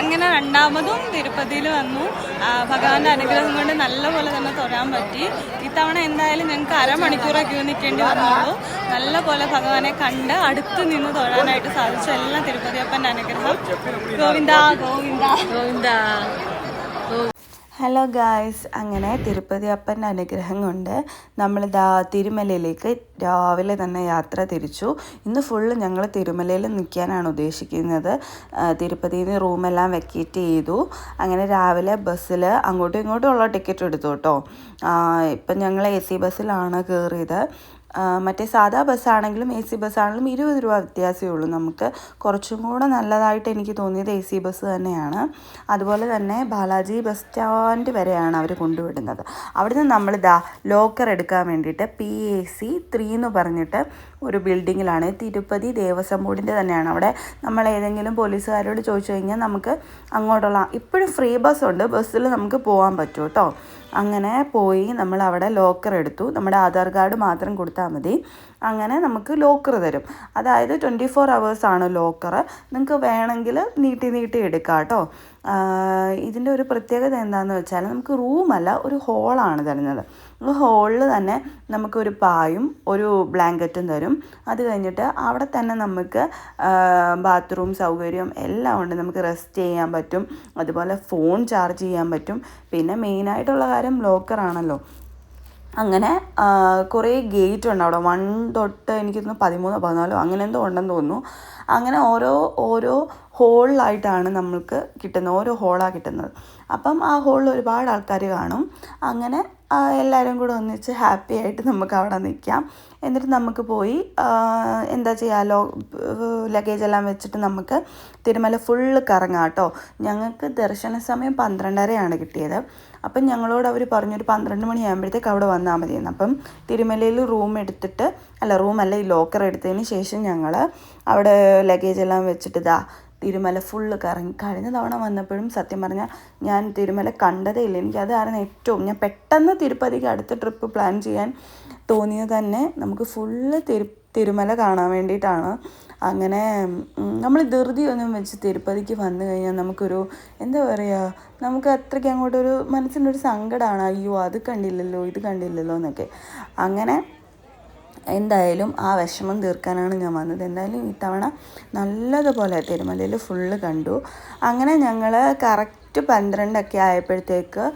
അങ്ങനെ രണ്ടാമതും തിരുപ്പതിയിൽ വന്നു. ഭഗവാന്റെ അനുഗ്രഹം കൊണ്ട് നല്ലപോലെ തന്നെ തൊഴാൻ പറ്റി. ഇത്തവണ എന്തായാലും ഞങ്ങൾക്ക് അരമണിക്കൂറേ ക്യൂ നിൽക്കേണ്ടി വന്നുള്ളൂ. നല്ല പോലെ ഭഗവാനെ കണ്ട് അടുത്ത് നിന്ന് തൊഴാനായിട്ട് സാധിച്ചു. എല്ലാം തിരുപ്പതി അപ്പന്റെ അനുഗ്രഹം. ഗോവിന്ദ ഗോവിന്ദ. ഗോവിന്ദ. ഹലോ ഗായ്സ് അങ്ങനെ തിരുപ്പതി അപ്പന്റെ അനുഗ്രഹം കൊണ്ട് നമ്മൾ ദാ തിരുമലയിലേക്ക് രാവിലെ തന്നെ യാത്ര തിരിച്ചു. ഇന്ന് ഫുള്ള് ഞങ്ങൾ തിരുമലയിൽ നിൽക്കാനാണ് ഉദ്ദേശിക്കുന്നത്. തിരുപ്പതിയിൽ റൂമെല്ലാം വെക്കേറ്റ് ചെയ്തു. അങ്ങനെ രാവിലെ ബസ്സിൽ അങ്ങോട്ടും ഇങ്ങോട്ടും ഉള്ള ടിക്കറ്റ് എടുത്തു കേട്ടോ. ഇപ്പം ഞങ്ങൾ എ സി ബസ്സിലാണ് കയറിയത് മറ്റേ സാധാ ബസ്സാണെങ്കിലും എ സി ബസ്സാണെങ്കിലും ഇരുപത് രൂപ വ്യത്യാസമേ ഉള്ളൂ. നമുക്ക് കുറച്ചും കൂടെ നല്ലതായിട്ട് എനിക്ക് തോന്നിയത് എ സി ബസ് തന്നെയാണ്. അതുപോലെ തന്നെ ബാലാജി ബസ് സ്റ്റാൻഡ് വരെയാണ് അവർ കൊണ്ടുവിടുന്നത്. അവിടുന്ന് നമ്മൾ ദാ ലോക്കർ എടുക്കാൻ വേണ്ടിയിട്ട് പി എ സി ത്രീ എന്ന് പറഞ്ഞിട്ട് ഒരു ബിൽഡിങ്ങിലാണ്. തിരുപ്പതി ദേവസ്വം ബോർഡിന്റെ തന്നെയാണ്. അവിടെ നമ്മൾ ഏതെങ്കിലും പോലീസുകാരോട് ചോദിച്ചു കഴിഞ്ഞാൽ നമുക്ക് അങ്ങോട്ടുള്ള ഇപ്പോഴും ഫ്രീ ബസ് ഉണ്ട് ബസ്സിൽ നമുക്ക് പോകാൻ പറ്റും കേട്ടോ. അങ്ങനെ പോയി നമ്മൾ അവിടെ ലോക്കർ എടുത്തു. നമ്മുടെ ആധാർ കാർഡ് മാത്രം കൊടുത്താൽ മതി. അങ്ങനെ നമുക്ക് ലോക്കർ തരും. അതായത് ട്വന്റി ഫോർ ആണ് ലോക്കർ നിങ്ങൾക്ക് വേണമെങ്കിൽ നീട്ടി നീട്ടി എടുക്കാം കേട്ടോ. ഇതിന്റെ ഒരു പ്രത്യേകത എന്താണെന്ന് വെച്ചാൽ നമുക്ക് റൂമല്ല ഒരു ഹോളാണ് തരുന്നത്. ഹോളിൽ തന്നെ നമുക്കൊരു പായും ഒരു ബ്ലാങ്കറ്റും തരും. അത് കഴിഞ്ഞിട്ട് അവിടെ തന്നെ നമുക്ക് ബാത്റൂം സൗകര്യം എല്ലാം ഉണ്ട്. നമുക്ക് റെസ്റ്റ് ചെയ്യാൻ പറ്റും. അതുപോലെ ഫോൺ ചാർജ് ചെയ്യാൻ പറ്റും. പിന്നെ മെയിനായിട്ടുള്ള കാര്യം ലോക്കറാണല്ലോ അങ്ങനെ കുറേ ഗേറ്റ് ഉണ്ട് അവിടെ. വൺ തൊട്ട് എനിക്ക് തോന്നുന്നു പതിമൂന്നോ പതിനാലോ അങ്ങനെ എന്തോ ഉണ്ടെന്ന് തോന്നുന്നു. അങ്ങനെ ഓരോ ഓരോ ഹോളിലായിട്ടാണ് നമ്മൾക്ക് കിട്ടുന്നത് ഓരോ ഹോളാണ് കിട്ടുന്നത്. അപ്പം ആ ഹോളിൽ ഒരുപാട് ആൾക്കാർ കാണും. അങ്ങനെ എല്ലാവരും കൂടെ ഒന്നിച്ച് ഹാപ്പി ആയിട്ട് നമുക്ക് അവിടെ നിൽക്കാം. എന്നിട്ട് നമുക്ക് പോയി എന്താ ചെയ്യാലോ ലഗേജ് എല്ലാം വെച്ചിട്ട് നമുക്ക് തിരുമല ഫുള്ള് കറങ്ങാം കേട്ടോ. ഞങ്ങൾക്ക് ദർശന സമയം പന്ത്രണ്ടരയാണ് കിട്ടിയത്. അപ്പം ഞങ്ങളോട് അവർ പറഞ്ഞു ഒരു പന്ത്രണ്ട് മണിയാകുമ്പോഴത്തേക്ക് അവിടെ വന്നാൽ മതിയെന്ന്. അപ്പം തിരുമലയിൽ റൂം എടുത്തിട്ട് അല്ല റൂമല്ല ഈ ലോക്കർ എടുത്തതിന് ശേഷം ഞങ്ങൾ അവിടെ ലഗേജ് എല്ലാം വെച്ചിട്ട് ഇതാ തിരുമല ഫുള്ള് കറങ്ങി. കഴിഞ്ഞ തവണ വന്നപ്പോഴും സത്യം പറഞ്ഞാൽ ഞാൻ തിരുമല കണ്ടതേ ഇല്ല എനിക്ക് അതായിരുന്നു ഏറ്റവും ഞാൻ പെട്ടെന്ന് തിരുപ്പതിക്ക് അടുത്ത ട്രിപ്പ് പ്ലാൻ ചെയ്യാൻ തോന്നിയത് തന്നെ നമുക്ക് ഫുള്ള് തിരു തിരുമല കാണാൻ വേണ്ടിയിട്ടാണ്. അങ്ങനെ നമ്മൾ ധൃതി ഒന്നും വെച്ച് തിരുപ്പതിക്ക് വന്നു കഴിഞ്ഞാൽ നമുക്കൊരു എന്താ പറയുക നമുക്ക് അത്രയ്ക്ക് അങ്ങോട്ടൊരു മനസ്സിനൊരു സങ്കടമാണ് അയ്യോ അത് കണ്ടില്ലല്ലോ ഇത് കണ്ടില്ലല്ലോ എന്നൊക്കെ. അങ്ങനെ എന്തായാലും ആ വിഷമം തീർക്കാനാണ് ഞാൻ വന്നത്. എന്തായാലും ഇത്തവണ നല്ലതുപോലെ തിരുമലയിൽ ഫുള്ള് കണ്ടു. അങ്ങനെ ഞങ്ങൾ കറക്റ്റ് പന്ത്രണ്ടൊക്കെ ആയപ്പോഴത്തേക്ക്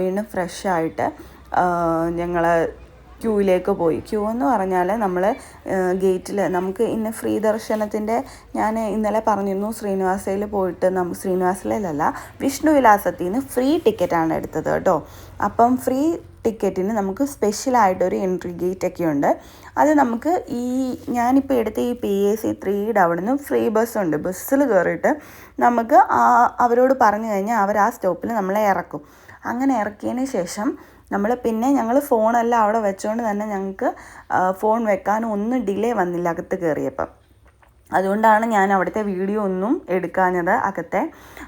വീണ്ടും ഫ്രഷ് ആയിട്ട് ഞങ്ങൾ ക്യൂയിലേക്ക് പോയി. ക്യൂ എന്ന് പറഞ്ഞാൽ നമ്മൾ ഗേറ്റിൽ നമുക്ക് ഇന്ന് ഫ്രീ ദർശനത്തിന്റെ ഞാൻ ഇന്നലെ പറഞ്ഞിരുന്നു ശ്രീനിവാസയിൽ പോയിട്ട് നമുക്ക് ശ്രീനിവാസയിലല്ല വിഷ്ണു വിലാസത്തിൽ നിന്ന് ഫ്രീ ടിക്കറ്റാണ് എടുത്തത് കേട്ടോ. അപ്പം ഫ്രീ ടിക്കറ്റിന് നമുക്ക് സ്പെഷ്യലായിട്ടൊരു എൻട്രി ഗേറ്റ് ഒക്കെ ഉണ്ട് അത് നമുക്ക് ഈ ഞാനിപ്പോൾ എടുത്ത ഈ പി എ സി ത്രീയുടെ അവിടെ നിന്ന് ഫ്രീ ബസ്സുണ്ട്. ബസ്സിൽ കയറിയിട്ട് നമുക്ക് അവരോട് പറഞ്ഞു കഴിഞ്ഞാൽ അവർ ആ സ്റ്റോപ്പിൽ നമ്മളെ ഇറക്കും. അങ്ങനെ ഇറക്കിയതിന് ശേഷം നമ്മൾ പിന്നെ ഞങ്ങൾ ഫോണെല്ലാം അവിടെ വെച്ചുകൊണ്ട് തന്നെ ഞങ്ങൾക്ക് ഫോൺ വെക്കാനും ഒന്നും ഡിലേ വന്നില്ല അകത്ത് കയറിയപ്പം. അതുകൊണ്ടാണ് ഞാൻ അവിടുത്തെ വീഡിയോ ഒന്നും എടുക്കാഞ്ഞത് അകത്തെ.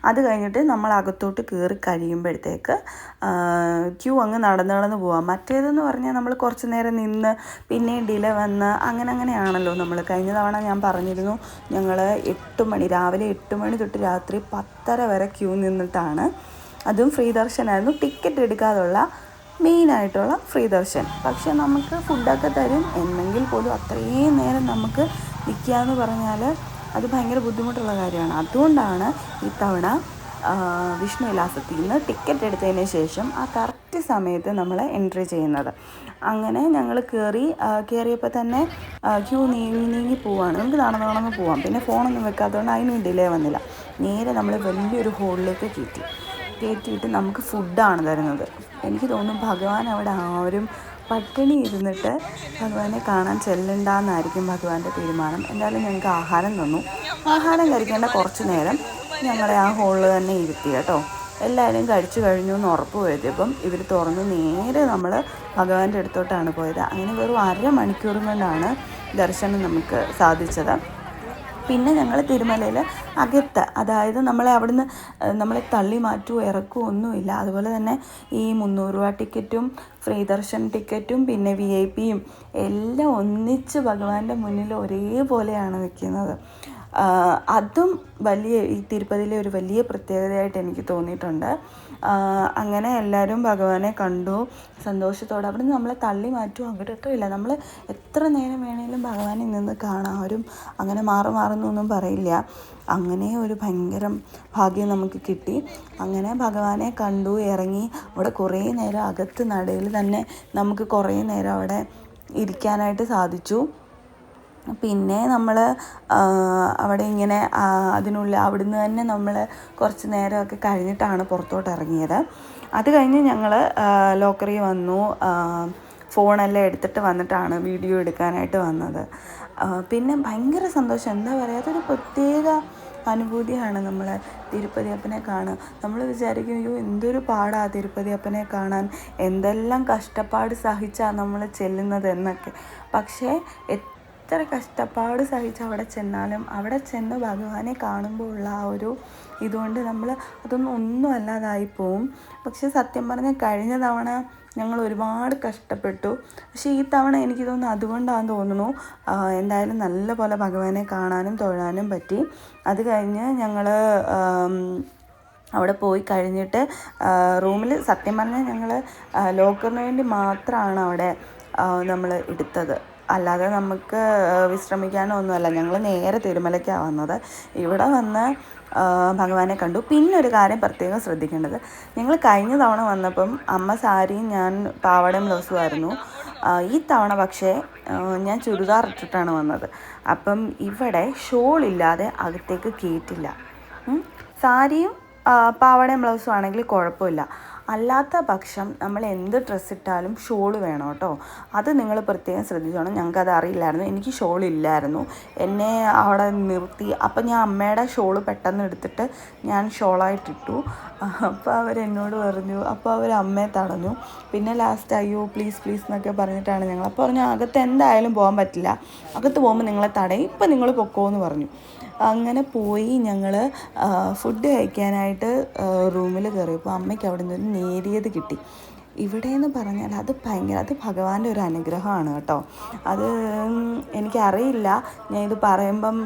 അത് കഴിഞ്ഞിട്ട് നമ്മൾ അകത്തോട്ട് കയറി കഴിയുമ്പോഴത്തേക്ക് ക്യൂ അങ്ങ് നടന്നു നടന്ന് പോവാം. മറ്റേതെന്ന് പറഞ്ഞാൽ നമ്മൾ കുറച്ച് നേരം നിന്ന് പിന്നെ ഡിലേ വന്ന് അങ്ങനെ അങ്ങനെയാണല്ലോ നമ്മൾ. കഴിഞ്ഞ തവണ ഞാൻ പറഞ്ഞിരുന്നു ഞങ്ങൾ എട്ട് മണി രാവിലെ എട്ട് മണി തൊട്ട് രാത്രി പത്തര വരെ ക്യൂ നിന്നിട്ടാണ്. അതും ഫ്രീ ദർശനമായിരുന്നു ടിക്കറ്റ് എടുക്കാതുള്ള മെയിനായിട്ടുള്ള ഫ്രീ ദർശൻ പക്ഷേ നമുക്ക് ഫുഡൊക്കെ തരും. എന്നെങ്കിൽ പോലും അത്രയും നേരം നമുക്ക് നിൽക്കുക എന്ന് പറഞ്ഞാൽ അത് ഭയങ്കര ബുദ്ധിമുട്ടുള്ള കാര്യമാണ്. അതുകൊണ്ടാണ് ഇത്തവണ വിഷ്ണു വിലാസത്തിൽ നിന്ന് ടിക്കറ്റ് എടുത്തതിന് ശേഷം ആ കറക്റ്റ് സമയത്ത് നമ്മൾ എൻട്രി ചെയ്യുന്നത്. അങ്ങനെ ഞങ്ങൾ കയറി കയറിയപ്പോൾ തന്നെ ക്യൂ നീങ്ങി നീങ്ങി പോവാണ്. നമുക്ക് നടന്ന് നടന്ന് പോവാം. പിന്നെ ഫോണൊന്നും വെക്കാത്തതുകൊണ്ട് അതിനും ഡിലേ വന്നില്ല. നേരെ നമ്മൾ വലിയൊരു ഹോളിലേക്ക് കയറ്റി. കയറ്റിയിട്ട് നമുക്ക് ഫുഡാണ് തരുന്നത്. എനിക്ക് തോന്നുന്നു ഭഗവാൻ അവിടെ ആരും പട്ടിണി ഇരുന്നിട്ട് ഭഗവാനെ കാണാൻ ചെല്ലണ്ടെന്നായിരിക്കും ഭഗവാന്റെ തീരുമാനം. എന്തായാലും ഞങ്ങൾക്ക് ആഹാരം തന്നു. ആഹാരം കഴിക്കേണ്ട കുറച്ച് നേരം ഞങ്ങളെ ആ ഹോളിൽ തന്നെ ഇരുത്തി കേട്ടോ. എല്ലാവരും കഴിച്ചു കഴിഞ്ഞു എന്ന് ഉറപ്പ് വരുത്തിയപ്പം ഇവർ തുറന്ന് നേരെ നമ്മൾ ഭഗവാന്റെ അടുത്തോട്ടാണ് പോയത്. അങ്ങനെ വെറും അരമണിക്കൂർ കൊണ്ടാണ് ദർശനം നമുക്ക് സാധിച്ചത്. പിന്നെ ഞങ്ങൾ തിരുമലയിൽ അകത്ത് അതായത് നമ്മളെ അവിടുന്ന് നമ്മളെ തള്ളി മാറ്റുമോ ഇറക്കുമോ ഒന്നുമില്ല. അതുപോലെ തന്നെ ഈ മുന്നൂറ് രൂപ ടിക്കറ്റും ഫ്രീ ദർശൻ ടിക്കറ്റും പിന്നെ വി ഐ പിയും എല്ലാം ഒന്നിച്ച് ഭഗവാന്റെ മുന്നിൽ ഒരേപോലെയാണ് നിൽക്കുന്നത് അതും വലിയ ഈ തിരുപ്പതിയിലെ ഒരു വലിയ പ്രത്യേകതയായിട്ട് എനിക്ക് തോന്നിയിട്ടുണ്ട്. അങ്ങനെ എല്ലാവരും ഭഗവാനെ കണ്ടു സന്തോഷത്തോടെ. അവിടെ നിന്ന് നമ്മളെ തള്ളി മാറ്റും അങ്ങോട്ടോ ഇല്ല. നമ്മൾ എത്ര നേരം വേണേലും ഭഗവാനെ നിന്ന് കാണാം. ആരും അങ്ങനെ മാറി മാറുന്നൊന്നും പറയില്ല. അങ്ങനെ ഒരു ഭയങ്കര ഭാഗ്യം നമുക്ക് കിട്ടി. അങ്ങനെ ഭഗവാനെ കണ്ടു ഇറങ്ങി. അവിടെ കുറേ നേരം അകത്ത് നടയിൽ തന്നെ നമുക്ക് കുറേ നേരം അവിടെ ഇരിക്കാനായിട്ട് സാധിച്ചു. പിന്നെ നമ്മൾ അവിടെ ഇങ്ങനെ അതിനുള്ള അവിടുന്ന് തന്നെ നമ്മൾ കുറച്ച് നേരമൊക്കെ കഴിഞ്ഞിട്ടാണ് പുറത്തോട്ട് ഇറങ്ങിയത്. അത് കഴിഞ്ഞ് ഞങ്ങൾ ലോക്കറി വന്നു. ഫോണെല്ലാം എടുത്തിട്ട് വന്നിട്ടാണ് വീഡിയോ എടുക്കാനായിട്ട് വന്നത്. പിന്നെ ഭയങ്കര സന്തോഷം. എന്താ പറയുക അതൊരു പ്രത്യേക അനുഭൂതിയാണ് നമ്മൾ തിരുപ്പതി അപ്പനെ കാണുക. നമ്മൾ വിചാരിക്കും അയ്യോ എന്തൊരു പാടാ തിരുപ്പതി അപ്പനെ കാണാൻ. എന്തെല്ലാം കഷ്ടപ്പാട് സഹിച്ചാണ് നമ്മൾ ചെല്ലുന്നത് എന്നൊക്കെ. പക്ഷേ എത്ര കഷ്ടപ്പാട് സഹിച്ച് അവിടെ ചെന്നാലും അവിടെ ചെന്ന് ഭഗവാനെ കാണുമ്പോൾ ഉള്ള ആ ഒരു ഇതുകൊണ്ട് നമ്മൾ അതൊന്നും ഒന്നും അല്ലാതായി പോവും. പക്ഷെ സത്യം പറഞ്ഞാൽ കഴിഞ്ഞ തവണ ഞങ്ങൾ ഒരുപാട് കഷ്ടപ്പെട്ടു. പക്ഷേ ഈ തവണ എനിക്ക് തോന്നുന്നു അതുകൊണ്ടാണെന്ന് തോന്നുന്നു. എന്തായാലും നല്ല പോലെ ഭഗവാനെ കാണാനും തൊഴാനും പറ്റി. അത് കഴിഞ്ഞ് ഞങ്ങൾ അവിടെ പോയി കഴിഞ്ഞിട്ട് റൂമിൽ സത്യം പറഞ്ഞാൽ ഞങ്ങൾ ലോക്കറിന് വേണ്ടി മാത്രമാണ് അവിടെ നമ്മൾ എടുത്തത്. അല്ലാതെ നമുക്ക് വിശ്രമിക്കാനോ ഒന്നുമല്ല ഞങ്ങൾ നേരെ തിരുമലയ്ക്കാണ് വന്നത് ഇവിടെ വന്ന് ഭഗവാനെ കണ്ടു. പിന്നെ ഒരു കാര്യം പ്രത്യേകം ശ്രദ്ധിക്കേണ്ടത്. ഞങ്ങൾ കഴിഞ്ഞ തവണ വന്നപ്പം അമ്മ സാരിയും ഞാൻ പാവാടയും ബ്ലൗസുമായിരുന്നു. ഈ തവണ പക്ഷേ ഞാൻ ചുരിദാർ ഇട്ടിട്ടാണ് വന്നത്. അപ്പം ഇവിടെ ഷോൾ ഇല്ലാതെ അകത്തേക്ക് കയറ്റില്ല സാരിയും പാവാടയും ബ്ലൗസും ആണെങ്കിൽ കുഴപ്പമില്ല. അല്ലാത്ത പക്ഷം നമ്മൾ എന്ത് ഡ്രസ്സ് ഇട്ടാലും ഷോൾ വേണം കേട്ടോ. അത് നിങ്ങൾ പ്രത്യേകം ശ്രദ്ധിച്ചോണം. ഞങ്ങൾക്കത് അറിയില്ലായിരുന്നു. എനിക്ക് ഷോൾ ഇല്ലായിരുന്നു. എന്നെ അവിടെ നിർത്തി. അപ്പം ഞാൻ അമ്മയുടെ ഷോൾ പെട്ടെന്ന് എടുത്തിട്ട് ഞാൻ ഷോളായിട്ടിട്ടു അപ്പോൾ അവരെന്നോട് പറഞ്ഞു. അപ്പോൾ അവർ അമ്മയെ തടഞ്ഞു. പിന്നെ ലാസ്റ്റ് അയ്യോ പ്ലീസ് പ്ലീസ് എന്നൊക്കെ പറഞ്ഞിട്ടാണ് ഞങ്ങൾ. അപ്പോൾ പറഞ്ഞു അകത്ത് എന്തായാലും പോകാൻ പറ്റില്ല. അകത്ത് പോകുമ്പോൾ നിങ്ങളെ തടയും. ഇപ്പം നിങ്ങൾ പൊക്കോ എന്ന് പറഞ്ഞു. അങ്ങനെ പോയി ഞങ്ങൾ ഫുഡ് കഴിക്കാനായിട്ട് റൂമിൽ കയറിയപ്പോൾ അമ്മയ്ക്ക് അവിടെ നിന്ന് ഒരു നേരിയത് കിട്ടി. ഇവിടെ എന്ന് പറഞ്ഞാൽ അത് ഭയങ്കര അത് ഭഗവാന്റെ ഒരു അനുഗ്രഹമാണ് കേട്ടോ. അത് എനിക്കറിയില്ല. ഞാൻ ഇത് പറയുമ്പം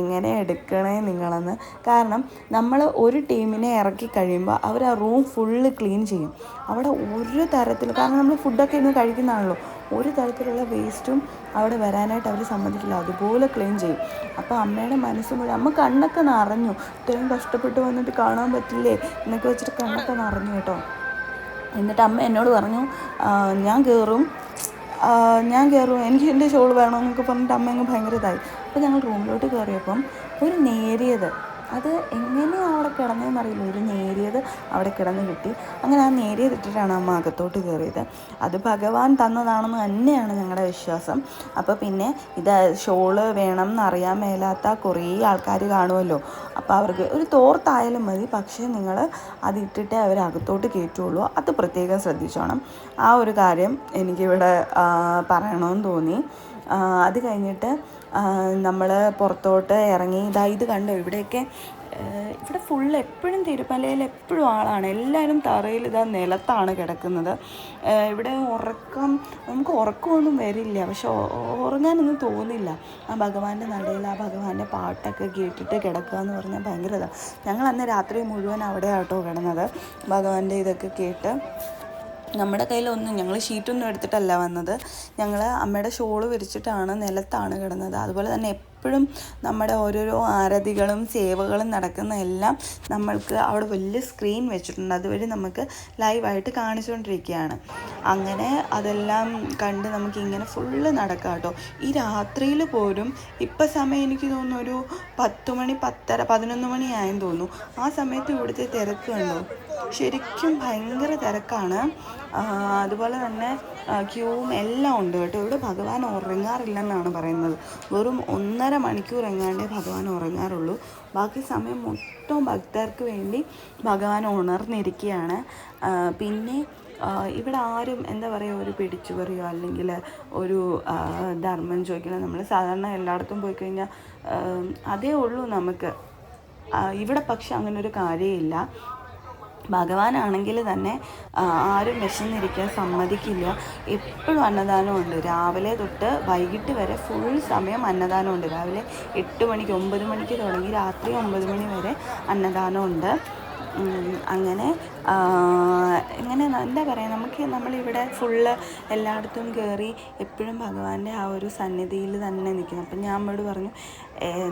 എങ്ങനെ എടുക്കണേ നിങ്ങളെന്ന്. കാരണം നമ്മൾ ഒരു ടീമിനെ ഇറക്കി കഴിയുമ്പോൾ അവർ ആ റൂം ഫുള്ള് ക്ലീൻ ചെയ്യും. അവിടെ ഒരു തരത്തിൽ കാരണം നമ്മൾ ഫുഡൊക്കെ ഇന്ന് കഴിക്കുന്നതാണല്ലോ. ഒരു തരത്തിലുള്ള വേസ്റ്റും അവിടെ വരാനായിട്ട് അവർ സമ്മതിക്കില്ല. അതുപോലെ ക്ലീൻ ചെയ്യും. അപ്പോൾ അമ്മയുടെ മനസ്സ് മുഴുവൻ അമ്മ കണ്ണൊക്കെ നിറഞ്ഞു. ഇത്രയും കഷ്ടപ്പെട്ട് വന്നിട്ട് കാണാൻ പറ്റില്ലേ? എന്നൊക്കെ വെച്ചിട്ട് കണ്ണൊക്കെ നിറഞ്ഞു കേട്ടോ. എന്നിട്ട് അമ്മ എന്നോട് പറഞ്ഞു ഞാൻ കയറും ഞാൻ കയറും എനിക്ക് എന്റെ ഷോൾ വേണമെന്നൊക്കെ പറഞ്ഞിട്ട് അമ്മ അങ്ങ് ഭയങ്കര ഇതായി. അപ്പോൾ ഞങ്ങൾ റൂമിലോട്ട് കയറിയപ്പം ഒരു നേരിയത് അത് എങ്ങനെയാണ് അവിടെ കിടന്നതെന്ന് അറിയില്ല ഒരു നേരിയത് അവിടെ കിടന്ന് കിട്ടി. അങ്ങനെ ആ നേരിയത് ഇട്ടിട്ടാണ് അമ്മ അകത്തോട്ട് കയറിയത്. അത് ഭഗവാൻ തന്നതാണെന്ന് തന്നെയാണ് ഞങ്ങളുടെ വിശ്വാസം. അപ്പോൾ പിന്നെ ഇത് ഷോൾ വേണം എന്നറിയാൻ മേലാത്ത കുറേ ആൾക്കാർ കാണുമല്ലോ. അപ്പോൾ അവർക്ക് ഒരു തോർത്തായാലും മതി. പക്ഷേ നിങ്ങൾ അത് ഇട്ടിട്ടേ അവർ അകത്തോട്ട് കയറ്റുള്ളൂ. അത് പ്രത്യേകം ശ്രദ്ധിച്ചോണം. ആ ഒരു കാര്യം എനിക്കിവിടെ പറയണമെന്ന് തോന്നി. അത് കഴിഞ്ഞിട്ട് നമ്മൾ പുറത്തോട്ട് ഇറങ്ങി ഇതാ ഇത് കണ്ടോ? ഇവിടെയൊക്കെ ഇവിടെ ഫുൾ എപ്പോഴും തിരുമലയിൽ എപ്പോഴും ആളാണ്. എല്ലാവരും തറയിൽ ഇതാ നിലത്താണ് കിടക്കുന്നത്. ഇവിടെ ഉറക്കം നമുക്ക് ഉറക്കമൊന്നും വരില്ല. പക്ഷെ ഉറങ്ങാനൊന്നും തോന്നില്ല. ആ ഭഗവാന്റെ നടയിൽ ആ ഭഗവാന്റെ പാട്ടൊക്കെ കേട്ടിട്ട് കിടക്കുക എന്ന് പറഞ്ഞാൽ ഭയങ്കര ഇതാണ് ഞങ്ങൾ അന്ന് രാത്രി മുഴുവൻ അവിടെ ആട്ടോ കിടന്നത്. ഭഗവാന്റെ ഇതൊക്കെ കേട്ട് നമ്മുടെ കയ്യിലൊന്നും ഞങ്ങൾ ഷീറ്റൊന്നും എടുത്തിട്ടല്ല വന്നത്. ഞങ്ങൾ അമ്മയുടെ ഷോൾ വിരിച്ചിട്ടാണ് നിലത്താണ് കിടന്നത്. അതുപോലെ തന്നെ എപ്പോഴും നമ്മുടെ ഓരോരോ ആരതികളും സേവകളും നടക്കുന്ന എല്ലാം നമ്മൾക്ക് അവിടെ വലിയ സ്ക്രീൻ വെച്ചിട്ടുണ്ട്. അതുവഴി നമുക്ക് ലൈവായിട്ട് കാണിച്ചുകൊണ്ടിരിക്കുകയാണ്. അങ്ങനെ അതെല്ലാം കണ്ട് നമുക്ക് ഇങ്ങനെ ഫുള്ള് നടക്കാം കേട്ടോ. ഈ രാത്രിയിൽ പോലും ഇപ്പം സമയം എനിക്ക് തോന്നുന്നു ഒരു പത്ത് മണി പത്തര പതിനൊന്ന് മണിയായെന്ന് തോന്നുന്നു. ആ സമയത്ത് ഇവിടുത്തെ തിരക്ക് കണ്ടോ? ശരിക്കും ഭയങ്കര തിരക്കാണ്. അതുപോലെ തന്നെ ക്യൂവും എല്ലാം ഉണ്ട് കേട്ടോ. ഇവിടെ ഭഗവാൻ ഉറങ്ങാറില്ലെന്നാണ് പറയുന്നത്. വെറും ഒന്നര മണിക്കൂർ എങ്ങാണ്ടേ ഭഗവാൻ ഉറങ്ങാറുള്ളൂ. ബാക്കി സമയം മൊത്തം ഭക്തർക്ക് വേണ്ടി ഭഗവാൻ ഉണർന്നിരിക്കുകയാണ്. പിന്നെ ഇവിടെ ആരും എന്താ പറയുക ഒരു പിടിച്ചു പറയുക അല്ലെങ്കിൽ ഒരു ധർമ്മം ചോദിക്കണം? നമ്മൾ സാധാരണ എല്ലായിടത്തും പോയി കഴിഞ്ഞാൽ അതേ ഉള്ളൂ നമുക്ക്. ഇവിടെ പക്ഷെ അങ്ങനെ ഒരു കാര്യമില്ല. ഭഗവാനാണെങ്കിൽ തന്നെ ആരും വിശന്നിരിക്കാൻ സമ്മതിക്കില്ല. എപ്പോഴും അന്നദാനമുണ്ട് രാവിലെ തൊട്ട് വൈകിട്ട് വരെ ഫുൾ സമയം അന്നദാനമുണ്ട് രാവിലെ എട്ട് മണിക്ക് ഒമ്പത് മണിക്ക് തുടങ്ങി രാത്രി ഒമ്പത് മണി വരെ അന്നദാനമുണ്ട് അങ്ങനെ ഇങ്ങനെ എന്താ പറയുക നമുക്ക് നമ്മളിവിടെ ഫുള്ള് എല്ലായിടത്തും കയറി എപ്പോഴും ഭഗവാന്റെ ആ ഒരു സന്നിധിയിൽ തന്നെ നിൽക്കുന്നു അപ്പം ഞാൻ അമ്മയോട് പറഞ്ഞു "ഏ,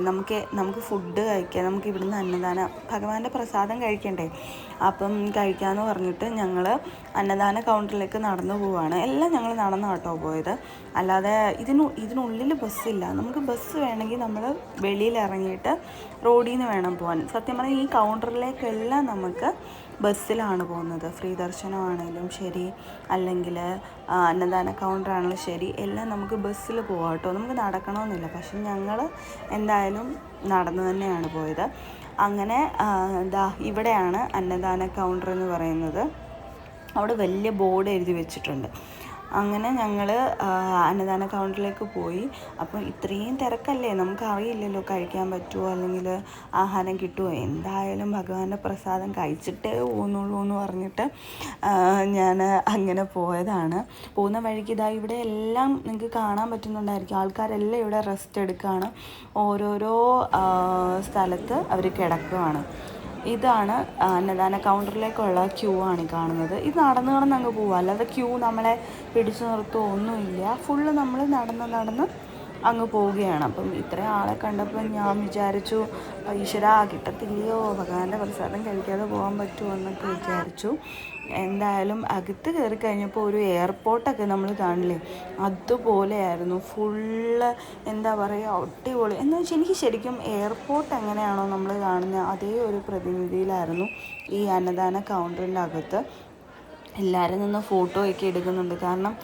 നമുക്ക് നമുക്ക് ഫുഡ് കഴിക്കാം നമുക്ക് ഇവിടുന്ന് അന്നദാനം ഭഗവാന്റെ പ്രസാദം കഴിക്കണ്ടേ? അപ്പം കഴിക്കാമെന്ന് പറഞ്ഞിട്ട് ഞങ്ങൾ അന്നദാന കൗണ്ടറിലേക്ക് നടന്നു പോവുകയാണ് എല്ലാം ഞങ്ങൾ നടന്ന കേട്ടോ പോയത്. അല്ലാതെ ഇതിനു ഇതിനുള്ളിൽ ബസ്സില്ല നമുക്ക് ബസ് വേണമെങ്കിൽ നമ്മൾ വെളിയിൽ ഇറങ്ങിയിട്ട് റോഡിൽ നിന്ന് വേണം പോകാൻ സത്യം പറഞ്ഞാൽ ഈ കൗണ്ടറിലേക്കെല്ലാം നമുക്ക് ബസ്സിലാണ് പോകുന്നത്. ഫ്രീ ദർശനമാണെങ്കിലും ശരി അല്ലെങ്കിൽ അന്നദാന കൗണ്ടറാണെങ്കിലും ശരി എല്ലാം നമുക്ക് ബസ്സിൽ പോകാം കേട്ടോ നമുക്ക് നടക്കണമെന്നില്ല. പക്ഷെ ഞങ്ങൾ എന്തായാലും നടന്നു തന്നെയാണ് പോയത്. അങ്ങനെ ദാ ഇവിടെയാണ് അന്നദാന കൗണ്ടർ എന്ന് പറയുന്നത്. അവിടെ വലിയ ബോർഡ് എഴുതി വെച്ചിട്ടുണ്ട്. അങ്ങനെ ഞങ്ങൾ അന്നദാന കൗണ്ടറിലേക്ക് പോയി. അപ്പോൾ ഇത്രയും തിരക്കല്ലേ? നമുക്ക് അറിയില്ലല്ലോ കഴിക്കാൻ പറ്റുമോ? അല്ലെങ്കിൽ ആഹാരം കിട്ടുമോ? എന്തായാലും ഭഗവാന്റെ പ്രസാദം കഴിച്ചിട്ടേ പോകുന്നുള്ളൂ എന്ന് പറഞ്ഞിട്ട് ഞാൻ അങ്ങനെ പോയതാണ്. പോകുന്ന വഴിക്ക് ഇതാ ഇവിടെ എല്ലാം നിങ്ങൾക്ക് കാണാൻ പറ്റുന്നുണ്ടായിരിക്കും. ആൾക്കാരെല്ലാം ഇവിടെ റെസ്റ്റ് എടുക്കുകയാണ് ഓരോരോ സ്ഥലത്ത് അവർ കിടക്കുകയാണ് ഇതാണ് അന്നദാന കൗണ്ടറിലേക്കുള്ള ക്യൂ ആണ് കാണുന്നത്. ഇത് നടന്ന് നടന്ന് അങ്ങ് പോവുക അല്ലാതെ ക്യൂ നമ്മളെ പിടിച്ചു നിർത്തുകയോ ഒന്നുമില്ല. ഫുള്ള് നമ്മൾ നടന്ന് നടന്ന് അങ്ങ് പോവുകയാണ്. അപ്പം ഇത്രയും ആളെ കണ്ടപ്പോൾ ഞാൻ വിചാരിച്ചു ഈശ്വര കിട്ടത്തില്ലയോ? ഭഗവാന്റെ പ്രസാദം കഴിക്കാതെ പോകാൻ പറ്റുമോ? എന്നൊക്കെ വിചാരിച്ചു. എന്തായാലും അകത്ത് കയറി കഴിഞ്ഞപ്പോൾ ഒരു എയർപോർട്ടൊക്കെ നമ്മൾ കാണില്ലേ? അതുപോലെയായിരുന്നു. ഫുള്ള് എന്താ പറയുക ഒട്ടിപൊളി എന്ന് വെച്ചാൽ എനിക്ക് ശരിക്കും എയർപോർട്ട് എങ്ങനെയാണോ നമ്മൾ കാണുന്നത് അതേ ഒരു പ്രതിനിധിയിലായിരുന്നു ഈ അന്നദാന കൗണ്ടറിന്റെ അകത്ത്. എല്ലാവരും നിന്ന് ഫോട്ടോ ഒക്കെ എടുക്കുന്നുണ്ട്. കാരണം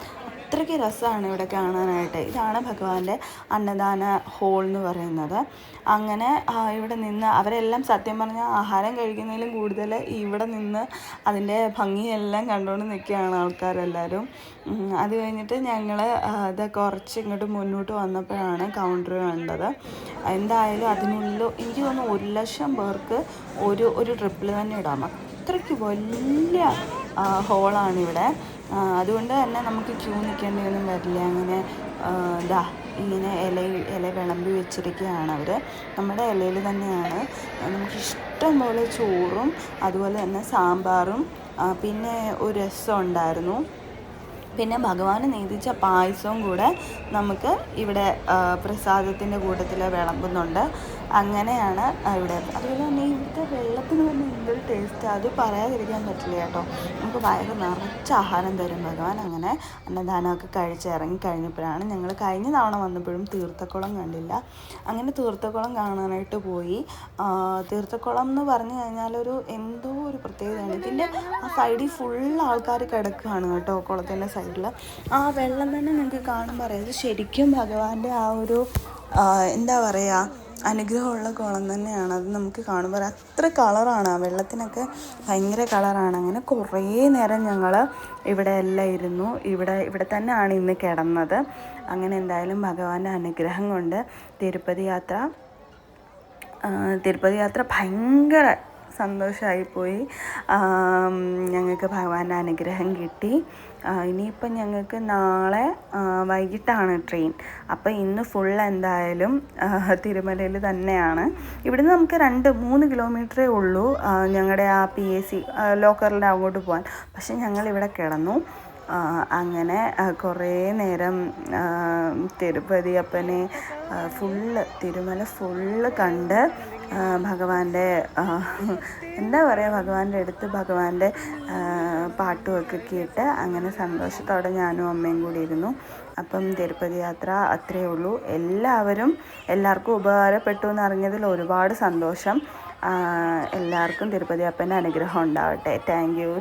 അത്രയ്ക്ക് രസമാണ് ഇവിടെ കാണാനായിട്ട്. ഇതാണ് ഭഗവാന്റെ അന്നദാന ഹോൾ എന്ന് പറയുന്നത്. അങ്ങനെ ഇവിടെ നിന്ന് അവരെല്ലാം സത്യം പറഞ്ഞാൽ ആഹാരം കഴിക്കുന്നതിലും കൂടുതൽ ഇവിടെ നിന്ന് അതിന്റെ ഭംഗിയെല്ലാം കണ്ടുകൊണ്ട് നിൽക്കുകയാണ് ആൾക്കാരെല്ലാവരും. അത് കഴിഞ്ഞിട്ട് ഞങ്ങൾ ഇത് കുറച്ച് ഇങ്ങോട്ട് മുന്നോട്ട് വന്നപ്പോഴാണ് കൗണ്ടർ കണ്ടത്. എന്തായാലും അതിനുള്ളിൽ എനിക്ക് തോന്നുന്നു ഒരു ലക്ഷം പേർക്ക് ഒരു ഒരു ട്രിപ്പിൽ തന്നെ ഇടാം. അത്രയ്ക്ക് വലിയ ഹോളാണ് ഇവിടെ. ആ, അതുകൊണ്ട് തന്നെ നമുക്ക് ക്യൂ നിൽക്കേണ്ടിയൊന്നും വരില്ല. അങ്ങനെ ദാ ഇങ്ങനെ ഇല ഇല വിളമ്പി വെച്ചിരിക്കുകയാണ് അവർ നമ്മുടെ ഇലയിൽ തന്നെയാണ്. നമുക്ക് ഇഷ്ടം പോലെ ചോറും അതുപോലെ തന്നെ സാമ്പാറും പിന്നെ ഒരു രസം ഉണ്ടായിരുന്നു. പിന്നെ ഭഗവാന് നീതിച്ച പായസവും കൂടെ നമുക്ക് ഇവിടെ പ്രസാദത്തിന്റെ കൂട്ടത്തിൽ വിളമ്പുന്നുണ്ട്. അങ്ങനെയാണ് ഇവിടെ. അതുപോലെ തന്നെ ഇവിടുത്തെ വെള്ളത്തിന് തന്നെ എന്തൊരു ടേസ്റ്റ് അത് പറയാതിരിക്കാൻ പറ്റില്ല കേട്ടോ. നമുക്ക് വയറ് നിറച്ച് ആഹാരം തരും. ഭഗവാൻ അങ്ങനെ അന്നദാനമൊക്കെ കഴിച്ച് ഇറങ്ങി കഴിഞ്ഞപ്പോഴാണ് ഞങ്ങൾ കഴിഞ്ഞ തവണ വന്നപ്പോഴും തീർത്ഥക്കുളം കണ്ടില്ല. അങ്ങനെ തീർത്ഥക്കുളം കാണാനായിട്ട് പോയി. തീർത്ഥക്കുളം എന്ന് പറഞ്ഞു കഴിഞ്ഞാൽ ഒരു എന്തോ ഒരു പ്രത്യേകതയാണ്. ഇതിന്റെ ആ സൈഡിൽ ഫുൾ ആൾക്കാർ കിടക്കുകയാണ് കേട്ടോ കുളത്തിന്റെ സൈഡിൽ. ആ വെള്ളം തന്നെ നിങ്ങൾക്ക് കാണുമ്പോൾ അറിയാം. ശരിക്കും ഭഗവാന്റെ ആ ഒരു എന്താ പറയുക അനുഗ്രഹമുള്ള കുളം തന്നെയാണ്. അത് നമുക്ക് കാണുമ്പോൾ. അത്ര കളറാണ്. ആ വെള്ളത്തിനൊക്കെ ഭയങ്കര കളറാണ്. അങ്ങനെ കുറേ നേരം ഞങ്ങൾ ഇവിടെ എല്ലാം ഇരുന്നു. ഇവിടെ ഇവിടെ തന്നെയാണ് ഇന്ന് കിടന്നത്. അങ്ങനെ എന്തായാലും ഭഗവാന്റെ അനുഗ്രഹം കൊണ്ട് തിരുപ്പതി യാത്ര തിരുപ്പതി യാത്ര ഭയങ്കര സന്തോഷമായിപ്പോയി ഞങ്ങൾക്ക് ഭഗവാന്റെ അനുഗ്രഹം കിട്ടി. ഇനിയിപ്പം ഞങ്ങൾക്ക് നാളെ വൈകിട്ടാണ് ട്രെയിൻ. അപ്പോൾ ഇന്ന് ഫുൾ എന്തായാലും തിരുമലയിൽ തന്നെയാണ്. ഇവിടുന്ന് നമുക്ക് രണ്ട് മൂന്ന് കിലോമീറ്ററേ ഉള്ളൂ ഞങ്ങളുടെ ആ പി എസ് സി ലോക്കറിന്റെ അങ്ങോട്ട് പോകാൻ പക്ഷെ ഞങ്ങളിവിടെ കിടന്നു. ആ, അങ്ങനെ കുറേ നേരം തിരുപ്പതി അപ്പനെ ഫുള്ള് തിരുമല ഫുള്ള് കണ്ട് ഭഗവാന്റെ എന്താ പറയുക ഭഗവാന്റെ അടുത്ത് ഭഗവാന്റെ പാട്ടുമൊക്കെ കേട്ട് അങ്ങനെ സന്തോഷത്തോടെ ഞാനും അമ്മയും കൂടി ഇരുന്നു. അപ്പം തിരുപ്പതി യാത്ര അത്രയേ ഉള്ളൂ. എല്ലാവരും എല്ലാവർക്കും ഉപകാരപ്പെട്ടു എന്നറിഞ്ഞതിൽ ഒരുപാട് സന്തോഷം. എല്ലാവർക്കും തിരുപ്പതി അപ്പന്റെ അനുഗ്രഹം ഉണ്ടാവട്ടെ. Thank you.